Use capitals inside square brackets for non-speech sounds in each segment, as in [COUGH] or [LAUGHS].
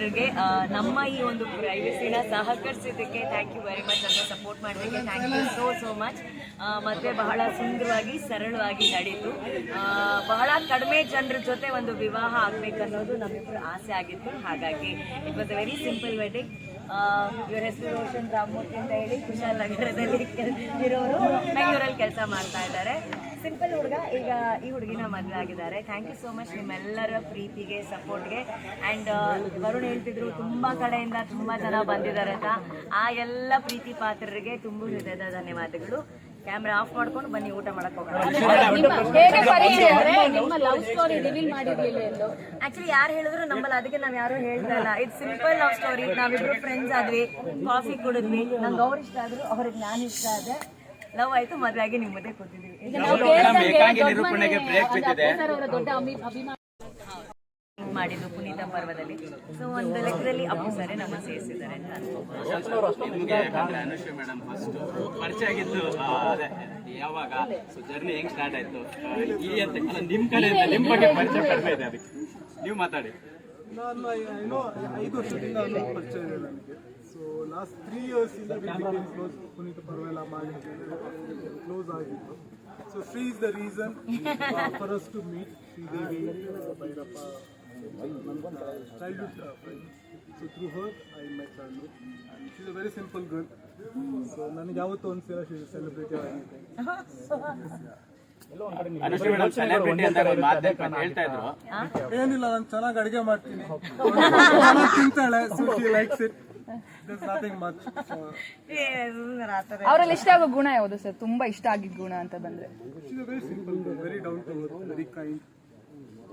ಮಿತ್ರರಿಗೆ ನಮ್ಮ ಈ ಒಂದು ಪ್ರೈವಸಿನ ಸಹಕರಿಸಿದ್ದಕ್ಕೆ ಥ್ಯಾಂಕ್ ಯು ವೆರಿ ಮಚ್ ಅಂತ ಸಪೋರ್ಟ್ ಮಾಡೋದಕ್ಕೆ thank you so so much ಮತ್ತೆ ಬಹಳ ಸುಂದರವಾಗಿ, ಸರಳವಾಗಿ ನಡೀತು. ಬಹಳ ಕಡಿಮೆ ಜನರ ಜೊತೆ ಒಂದು ವಿವಾಹ ಆಗಬೇಕನ್ನೋದು ನಮ್ಮಿಬ್ಬರು ಆಸೆ ಆಗಿತ್ತು. ಹಾಗಾಗಿ it was a very simple wedding ಇವ್ರ ಹೆಸರು ರೋಷನ್ ರಾಮಮೂರ್ತಿ ಅಂತ ಹೇಳಿ ಕುಶಾಲ್ ನಗರದಲ್ಲಿ ಇರೋರು. ಬೆಂಗಳೂರಲ್ಲಿ ಕೆಲಸ ಮಾಡ್ತಾ ಇದ್ದಾರೆ. ಸಿಂಪಲ್ ಹುಡುಗ, ಈಗ ಈ ಹುಡುಗಿನ ಮದುವೆ ಆಗಿದ್ದಾರೆ. ಥ್ಯಾಂಕ್ ಯು ಸೋ ಮಚ್ ನಿಮ್ಮೆಲ್ಲರ ಪ್ರೀತಿಗೆ ಸಪೋರ್ಟ್ಗೆ ಆ್ಯಂಡ್ ವರುಣ್ ಹೇಳ್ತಿದ್ರು, ತುಂಬ ಕಡೆಯಿಂದ ತುಂಬ ಜನ ಬಂದಿದ್ದಾರೆ ಅಂತ. ಆ ಎಲ್ಲ ಪ್ರೀತಿ ಪಾತ್ರರಿಗೆ ತುಂಬ ಹೃದಯದ ಧನ್ಯವಾದಗಳು. ಕ್ಯಾಮ್ರಾ ಆಫ್ ಮಾಡ್ಕೊಂಡು ಬನ್ನಿ ಊಟ ಮಾಡಕ್ ಹೋಗೋಣ. ನಿಮ್ಮ ಆಕ್ಚುಲಿ ಯಾರು ಹೇಳಿದ್ರು ನಮ್ಮಲ್ಲಿ ಅದಕ್ಕೆ ನಾವ್ ಯಾರು ಹೇಳ್ತಾ ಇಲ್ಲ ಇಟ್ಸ್ ಸಿಂಪಲ್ ಲವ್ ಸ್ಟೋರಿ ನಾವಿಬ್ರು ಫ್ರೆಂಡ್ಸ್ ಆದ್ವಿ. ಕಾಫಿ ಕುಡಿದ್ವಿ. ನಂಗೆ ಅವ್ರು ಇಷ್ಟ ಆದ್ರು ಅವ್ರಿಗೆ ನಾನು ಇಷ್ಟ ಆದೆ ಲವ್ ಆಯ್ತು ಮದ್ವೆ ಆಗಿ ನಿಮ್ ಮುಂದೆ ಕೂತಿದೀವಿ ಮಾಡಿದ್ದು ಪುನೀತ ಪರ್ವದಲ್ಲಿ. ಸೊ ಒಂದು ಲೆಕ್ಕದಲ್ಲಿ ಅಪ್ಪು ಸರ್ ನಮ್ಮ ಸೇರಿಸಿದ್ದಾರೆ ಅಂತ ಅನುಶ್ರೀ ಮೇಡಮ್ ಫಸ್ಟ್ ಪರಿಚಯ ಆಗಿದ್ದು ಆ, ಅದೇ ಯಾವಾಗ ಸೊ ಜರ್ನಿ ಹೆಂಗ್ ಸ್ಟಾರ್ಟ್ ಆಯ್ತು ಅಂತ ಅಲ್ಲ, ನಿಮ್ ಕಡೆಯಿಂದ ನಿಮ್ ಬಗ್ಗೆ ಪರಿಚಯ ಕಡಿಮೆ ಇದೆ ಮಾತಾಡಿ ನಾನು ಐದು ಸೊ ಲಾಸ್ಟ್ ಮಾಡಿ ಕ್ಲೋಸ್ ಆಗಿತ್ತು so Shri is the reason as Bhairappa childhood friend so through her I my Chandu and she's a a very simple girl so ನನಗೆ ಯಾವತ್ತೂ ಒಂದ್ಸಲ ಶಿ ಸೆಲೆಬ್ರಿಟಿ ಏನಿಲ್ಲ ನಾನು ಚೆನ್ನಾಗಿ ಅಡುಗೆ ಮಾಡ್ತೀನಿ. ತಿಂತಾಳೆ so likes it does nothing much ಅವರಲ್ಲಿ ಇಷ್ಟ ಆಗೋ ಗುಣ ಯಾವುದು ಸರ್? ತುಂಬಾ ಇಷ್ಟ ಆಗಿದ್ದ ಗುಣ ಅಂತ ಬಂದ್ರೆ. She's a very simple girl,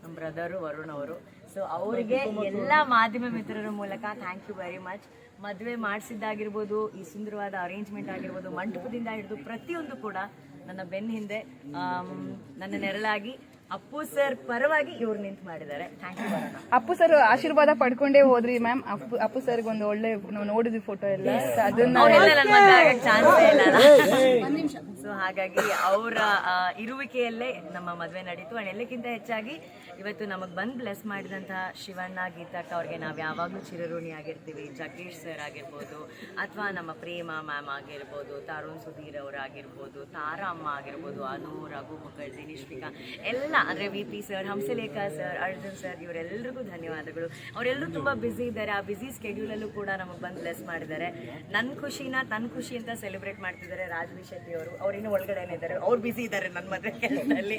ನಮ್ಮ ಬ್ರದರು ವರುಣ್ ಅವರು. ಸೊ ಅವರಿಗೆ ಎಲ್ಲ ಮಾಧ್ಯಮ ಮಿತ್ರರ ಮೂಲಕ ಥ್ಯಾಂಕ್ ಯು ವೆರಿ ಮಚ್ ಮದುವೆ ಮಾಡಿಸಿದ್ದಾಗಿರ್ಬೋದು ಈ ಸುಂದರವಾದ ಅರೇಂಜ್ಮೆಂಟ್ ಆಗಿರ್ಬೋದು ಮಂಟಪದಿಂದ ಹಿಡಿದು ಪ್ರತಿಯೊಂದು ಕೂಡ ನನ್ನ ಬೆನ್ನ ಹಿಂದೆ ನನ್ನ ನೆರಳಾಗಿ ಅಪ್ಪು ಸರ್ ಪರವಾಗಿ ಇವ್ರು ನಿಂತು ಮಾಡಿದ್ದಾರೆ. ಥ್ಯಾಂಕ್ ಯು ಅಪ್ಪು ಸರ್ ಆಶೀರ್ವಾದ ಪಡ್ಕೊಂಡೇ ಹೋದ್ರಿ ಮ್ಯಾಮ್ ಅಪ್ಪು ಅಪ್ಪು ಸರ್ಗೆ ಒಂದು ಒಳ್ಳೆ ನಾವು ನೋಡಿದ್ವಿ ಫೋಟೋ ಎಲ್ಲ. ಅದನ್ನ ಚಾನ್ಸೇ ಇಲ್ಲ ಹಾಗಾಗಿ ಅವರ ಇರುವಿಕೆಯಲ್ಲೇ ನಮ್ಮ ಮದುವೆ ನಡೀತು. ಅಂಡ್ ಎಲ್ಲಕ್ಕಿಂತ ಹೆಚ್ಚಾಗಿ ಇವತ್ತು ನಮಗೆ ಬಂದು ಬ್ಲೆಸ್ ಮಾಡಿದಂತಹ ಶಿವಣ್ಣ ಗೀತಕ್ಕ ಅವ್ರಿಗೆ ನಾವು ಯಾವಾಗಲೂ ಚಿರಋಣಿ ಆಗಿರ್ತೀವಿ. ಜಗದೀಶ್ ಸರ್ ಆಗಿರ್ಬೋದು ಅಥವಾ ನಮ್ಮ ಪ್ರೇಮ ಮ್ಯಾಮ್ ಆಗಿರ್ಬೋದು, ತರುಣ್ ಸುಧೀರ್ ಅವರಾಗಿರ್ಬೋದು ತಾರಾ ಅಮ್ಮ ಆಗಿರ್ಬೋದು, ಅನು, ರಘು, ಮುಖರ್ಜಿ ನಿಶ್ವಿಕಾ ಎಲ್ಲ, ಅಂದರೆ V P sir Hamsalekha sir Arjun sir ಇವರೆಲ್ಲರಿಗೂ ಧನ್ಯವಾದಗಳು. ಅವರೆಲ್ಲರೂ ತುಂಬ ಬ್ಯುಸಿ ಇದ್ದಾರೆ. ಆ ಬ್ಯುಸಿ ಸ್ಕೆಡ್ಯೂಲಲ್ಲೂ ಕೂಡ ನಮಗೆ ಬಂದು ಬ್ಲೆಸ್ ಮಾಡಿದ್ದಾರೆ. ನನ್ನ ಖುಷಿನ ತನ್ನ ಖುಷಿ ಅಂತ ಸೆಲೆಬ್ರೇಟ್ ಮಾಡ್ತಿದ್ದಾರೆ ರಾಜ್ವಿ ಶೆಟ್ಟಿ ಅವರು. ಅವ್ರಿನ್ನೂ ಒಳಗಡೆನೇ ಇದ್ದಾರೆ ಅವ್ರು ಬ್ಯುಸಿ ಇದ್ದಾರೆ ನನ್ನ ಮದುವೆ ಕೆಲಸದಲ್ಲಿ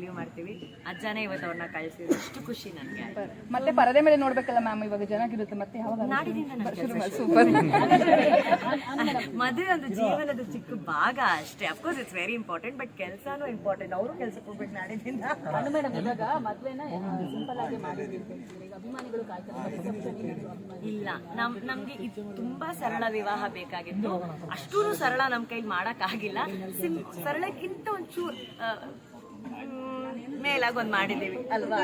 ಮಾಡ್ತೀವಿ. ಅಜ್ಜನೇ ಇವತ್ತು ಅವ್ರನ್ನ ಕಳಿಸಿದ್ರು. ಅಷ್ಟು ಖುಷಿ ನನಗೆ ಮತ್ತೆ ಪರದೆ ಮೇಲೆ ನೋಡ್ಬೇಕಲ್ಲ ಮ್ಯಾಮ್ ಇವಾಗ ಚೆನ್ನಾಗಿರುತ್ತೆ ಮತ್ತೆ ಯಾವಾಗ [LAUGHS] ಮದುವೆ ಒಂದು ಜೀವನದ ಚಿಕ್ಕ ಭಾಗ ಅಷ್ಟೇ. Of course it's very important but ಕೆಲಸನೂ ಇಂಪಾರ್ಟೆಂಟ್ ಅವರು ಕೆಲಸಕ್ಕೆ ಹೋಗ್ಬೇಕು ನಾಡಿದಿಂದ ಇಲ್ಲ. ನಮ್ ನಮ್ಗೆ ಇದು ತುಂಬಾ ಸರಳ ವಿವಾಹ ಬೇಕಾಗಿತ್ತು. ಅಷ್ಟೂ ಸರಳ ನಮ್ ಕೈಲಿ ಮಾಡಕ್ ಆಗಿಲ್ಲ ಸಿಂ ಸರಳಕ್ಕಿಂತ ಒಂಚೂರು ಮೇಲಾಗಿ ಒಂದು ಮಾಡಿದ್ದೀವಿ. ಅಲ್ವಾ?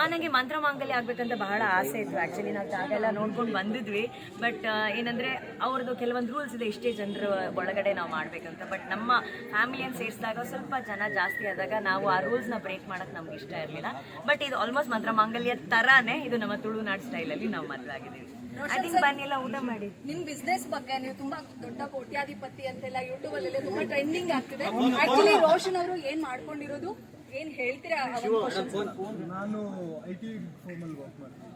ಆ ನನಗೆ ಮಂತ್ರ ಮಾಂಗಲ್ಯ ಆಗ್ಬೇಕಂತ ಬಹಳ ಆಸೆ ಇತ್ತು. ಆ್ಯಕ್ಚುಲಿ ನಾವು ಜಾಗ ಎಲ್ಲ ನೋಡ್ಕೊಂಡು ಬಂದಿದ್ವಿ. ಬಟ್ ಏನಂದ್ರೆ ಅವ್ರದ್ದು ಕೆಲವೊಂದು ರೂಲ್ಸ್ ಇದೆ. ಇಷ್ಟೇ ಜನರ ಒಳಗಡೆ ನಾವು ಮಾಡ್ಬೇಕಂತ. ಬಟ್ ನಮ್ಮ ಫ್ಯಾಮಿಲಿಯನ್ನು ಸೇರಿಸಿದಾಗ ಸ್ವಲ್ಪ ಜನ ಜಾಸ್ತಿ ಆದಾಗ ನಾವು ಆ ರೂಲ್ಸ್ನ ಬ್ರೇಕ್ ಮಾಡೋಕೆ ನಮ್ಗೆ ಇಷ್ಟ ಇರಲಿಲ್ಲ. ಬಟ್ ಇದು ಆಲ್ಮೋಸ್ಟ್ ಮಂತ್ರ ಮಾಂಗಲ್ಯ ತರಾನೇ ಇದು ನಮ್ಮ ತುಳುನಾಡು ಸ್ಟೈಲಲ್ಲಿ ನಾವು ಮದುವೆ ಆಗಿದ್ದೀವಿ ಐ ಥಿಂಕ್ ಬನ್ನಿ ಎಲ್ಲ ಊಟ ಮಾಡಿ. ನಿಮ್ ಬಿಸ್ನೆಸ್ ಬಗ್ಗೆ ನೀವು ತುಂಬಾ ದೊಡ್ಡ ಕೋಟ್ಯಾಧಿಪತಿ ಅಂತೆಲ್ಲ ಯೂಟ್ಯೂಬ್ ಅಲ್ಲಿ ತುಂಬಾ ಟ್ರೆಂಡಿಂಗ್ ಆಗ್ತಿದೆ. ಆಕ್ಚುಲಿ ರೋಷನ್ ಅವರು ಏನ್ ಮಾಡ್ಕೊಂಡಿರೋದು? ಏನ್ ಹೇಳ್ತೀರಾ ಒಂದು? ನಾನು ಐ ಟಿ ಫೋಮಲ್ಲಿ ವರ್ಕ್ ಮಾಡ್ತೀನಿ.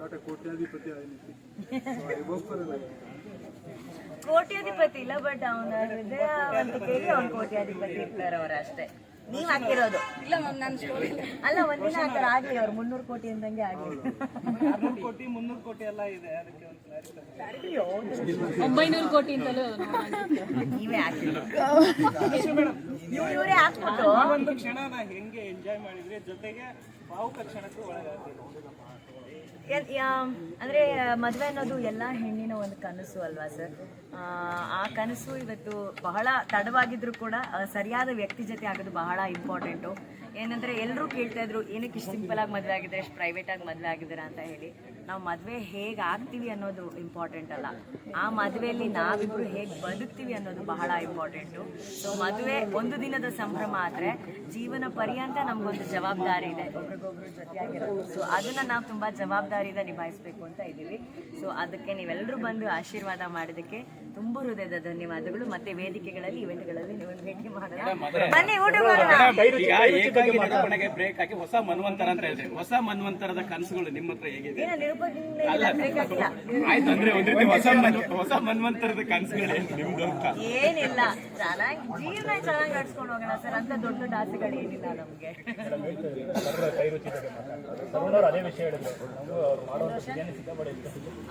ನಾಟ್ ಎ ಕೋಟ್ಯಾಧಿಪತಿ ಇಲ್ಲ ಬಟ್ ಅವನ ಹೃದಯ ಅವ್ನು ಕೋಟ್ಯಾಧಿಪತಿ ಇರ್ತಾರೆ ಅವ್ರ ಅಷ್ಟೇ. ನೀವ್ ಹಾಕಿರೋದು. ಇಲ್ಲ ಮ್ಯಾಮ್ ನಾನು ಸ್ಟೋರಿ ಅಲ್ಲ ಒಂದಿನ ಆ ಥರ ಆಗ್ಲಿ ಅವ್ರು ಮುನ್ನೂರು ಕೋಟಿ ಅಂದಂಗೆ ಆಗ್ಲಿ. ಕೋಟಿ ಮುನ್ನೂರು ಕೋಟಿ ಎಲ್ಲ ಇದೆ ಅದಕ್ಕೆ ನೀವೇ ಹಾಕಿದ್ರು ಇವ್ರು ಇವರೇ ಹಾಕ್ಬಿಟ್ಟು. ಒಂದು ಕ್ಷಣನ ಹೆಂಗೆ ಎಂಜಾಯ್ ಮಾಡಿದ್ರೆ? ಜೊತೆಗೆ ಭಾವುಕ ಕ್ಷಣಕ್ಕೂ ಒಳಗಾಗ್ತೀವಿ ಅಂದ್ರೆ, ಮದುವೆ ಅನ್ನೋದು ಎಲ್ಲ ಹೆಣ್ಣಿನ ಒಂದು ಕನಸು ಅಲ್ವಾ ಸರ್? ಆ ಕನಸು ಇವತ್ತು ಬಹಳ ತಡವಾಗಿದ್ರು ಕೂಡ ಸರಿಯಾದ ವ್ಯಕ್ತಿ ಜೊತೆ ಆಗೋದು ಬಹಳ ಇಂಪಾರ್ಟೆಂಟು ಏನಂದ್ರೆ ಎಲ್ಲರೂ ಕೇಳ್ತಾ ಇದ್ರು, ಏನಕ್ಕೆ ಇಷ್ಟು ಸಿಂಪಲ್ ಆಗಿ ಮದುವೆ ಆಗಿದ್ರೆ ಇಷ್ಟು ಪ್ರೈವೇಟ್ ಆಗಿ ಮದುವೆ ಆಗಿದ್ದೀರಾ? ಅಂತ ಹೇಳಿ. ನಾವು ಮದುವೆ ಹೇಗೆ ಆಗ್ತೀವಿ ಅನ್ನೋದು ಇಂಪಾರ್ಟೆಂಟ್ ಅಲ್ಲ. ಆ ಮದುವೆಯಲ್ಲಿ ನಾವಿಬ್ರು ಹೇಗೆ ಬದುಕ್ತೀವಿ ಅನ್ನೋದು ಬಹಳ ಇಂಪಾರ್ಟೆಂಟು ಸೊ ಮದುವೆ ಒಂದು ದಿನದ ಸಂಭ್ರಮ ಆದರೆ ಜೀವನ ಪರ್ಯಂತ ನಮಗೊಂದು ಜವಾಬ್ದಾರಿ ಇದೆ. ಒಬ್ರಿಗೊಬ್ರು ಜೊತೆಯಾಗಿರೋದು ಸೊ ಅದನ್ನ ನಾವು ತುಂಬಾ ಜವಾಬ್ದಾರಿಯಿಂದ ನಿಭಾಯಿಸಬೇಕು ಅಂತ ಇದ್ದೀವಿ. ಸೊ ಅದಕ್ಕೆ ನೀವೆಲ್ಲರೂ ಬಂದು ಆಶೀರ್ವಾದ ಮಾಡೋದಕ್ಕೆ ತುಂಬ ಹೃದಯದ ಧನ್ಯವಾದಗಳು. ಮತ್ತೆ ವೇದಿಕೆಗಳಲ್ಲಿ ಇವೆಂಟ್ಗಳಲ್ಲಿ ನೀವು ಭೇಟಿ ಮಾಡೋಣ. ಬನ್ನಿ ಊಟ ಬ್ರೇಕ್ ಹಾಕಿ ಹೊಸ ಮನ್ವಂತರ ಅಂತ ಹೇಳಿದ್ರೆ ಹೊಸ ಮನ್ವಂತರದ ಕನಸುಗಳು ನಿಮ್ಮ ಹತ್ರ ಹೇಗಿದೆ? ಏನೋ ನಿರೂಪಣೆ ಇಲ್ಲ, ಬೇಕಾಗಿಲ್ಲ. ಆಯ್ತು ಅಂದ್ರೆ ಒಂದ್ ರೀತಿ ಹೊಸ ಮನ್- ಹೊಸ ಮನ್ವಂತರದ ಕನಸುಗಳು ಏನು ನಿಮ್ದು ಅಂತ. ಏನಿಲ್ಲ. ಚೆನ್ನಾಗಿ ಜೀವನ ಚೆನ್ನಾಗಿ ನಡ್ಸ್ಕೊಂಡು ಹೋಗೋಣ ಸರ್. ಅಂತ ದೊಡ್ಡ ದೊಡ್ಡ ಆಸೆಗಳು ಏನಿಲ್ಲ ನಮ್ಗೆ.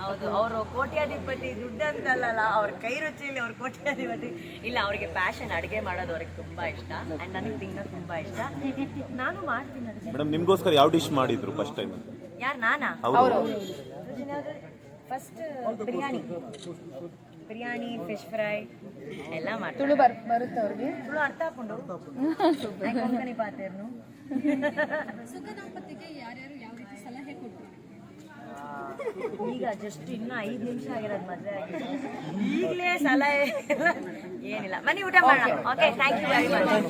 ಹೌದು ಅವರು ಕೋಟ್ಯಾಧಿಪತಿ ದುಡ್ಡು ಅಂತಲ್ಲ ಅವ್ರ ಕೈ ರುಚಿಯಲ್ಲಿ ಅವ್ರ ಕೋಟ್ಯಾಧಿಪತಿ. ಇಲ್ಲ ಅವ್ರಿಗೆ ಪ್ಯಾಷನ್ ಅಡುಗೆ ಮಾಡೋದು ಅವ್ರಿಗೆ ತುಂಬಾ ಇಷ್ಟ. ಅಂಡ್ ನನಗೆ ತಿನ್ನೋದು ತುಂಬಾ ಇಷ್ಟ. ನಾನು ಮಾಡ್ತೀನಿ ಮೇಡಮ್ ನಿಮ್ಗೋಸ್ಕರ ಯಾವ ಡಿಶ್ ಮಾಡಿದ್ರು ಫಸ್ಟ್ ಟೈಮ್ ಯಾರು ನಾನಾ? ಅವರು first biryani. Biryani fish fry ಎಲ್ಲ ಮಾಡಿ ತುಳು ಬರ್ ಬರುತ್ತೆ ಅವ್ರಿಗೆ. ತುಳು ಅರ್ಥ ಹಾಕೊಂಡು ಕೊಂಕಣಿ ಪಾತೇರ್ನು ಸುಖ ದಾಂಪತ್ಯಕ್ಕೆ ಯಾರ್ಯಾರು ಯಾವ ರೀತಿ ಸಲಹೆ ಕೊಟ್ಟರು ಈಗ ಜಸ್ಟ್ ಇನ್ನು ಐದು ನಿಮಿಷ ಆಗಿರೋದು ಮದುವೆ ಆಗಿದೆ ಈಗಲೇ ಸಲಹೆ ಏನಿಲ್ಲ. ಬನ್ನಿ ಊಟ ಮಾಡೋಣ. Okay thank you very much